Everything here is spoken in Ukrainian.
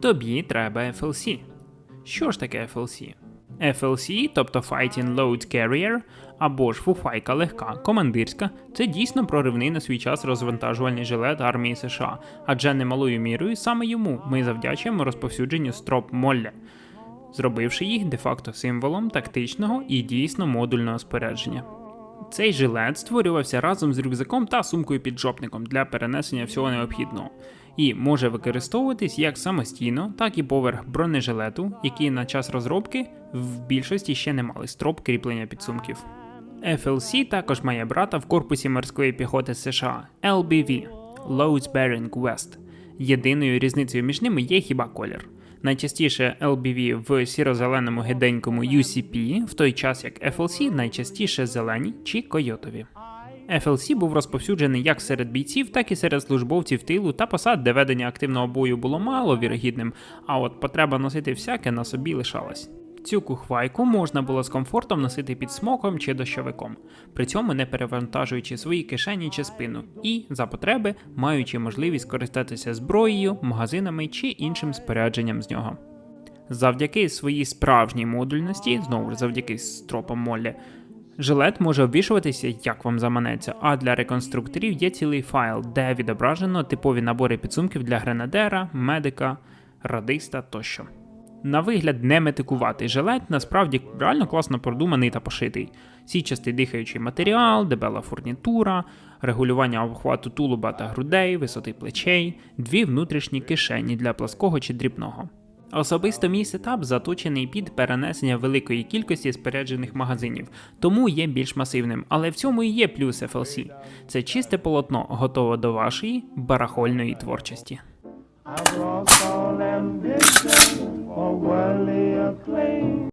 тобі треба FLC. Що ж таке FLC? FLC, тобто Fighting Load Carrier, або ж фуфайка легка, командирська, це дійсно проривний на свій час розвантажувальний жилет армії США, адже немалою мірою саме йому ми завдячуємо розповсюдженню строп Молле, зробивши їх де-факто символом тактичного і дійсно модульного спорядження. Цей жилет створювався разом з рюкзаком та сумкою-піджопником для перенесення всього необхідного і може використовуватись як самостійно, так і поверх бронежилету, які на час розробки в більшості ще не мали строп кріплення підсумків. FLC також має брата в корпусі морської піхоти США LBV Loads Bearing West. Єдиною різницею між ними є хіба колір. Найчастіше LBV в сіро-зеленому гиденькому UCP, в той час як FLC найчастіше зелені чи койотові. FLC був розповсюджений як серед бійців, так і серед службовців тилу та посад, де ведення активного бою було мало вірогідним, а от потреба носити всяке на собі лишалась. Цю кухвайку можна було з комфортом носити під смоком чи дощовиком, при цьому не перевантажуючи свої кишені чи спину, і, за потреби, маючи можливість користатися зброєю, магазинами чи іншим спорядженням з нього. Завдяки своїй справжній модульності, знову ж завдяки стропам Моллі, жилет може обвішуватися як вам заманеться, а для реконструкторів є цілий файл, де відображено типові набори підсумків для гренадера, медика, радиста тощо. На вигляд не метикуватий жилет насправді реально класно продуманий та пошитий. Січастий дихаючий матеріал, дебела фурнітура, регулювання обхвату тулуба та грудей, висоти плечей, дві внутрішні кишені для плаского чи дрібного. Особисто мій сетап заточений під перенесення великої кількості споряджених магазинів, тому є більш масивним, але в цьому і є плюс FLC. Це чисте полотно, готове до вашої барахольної творчості.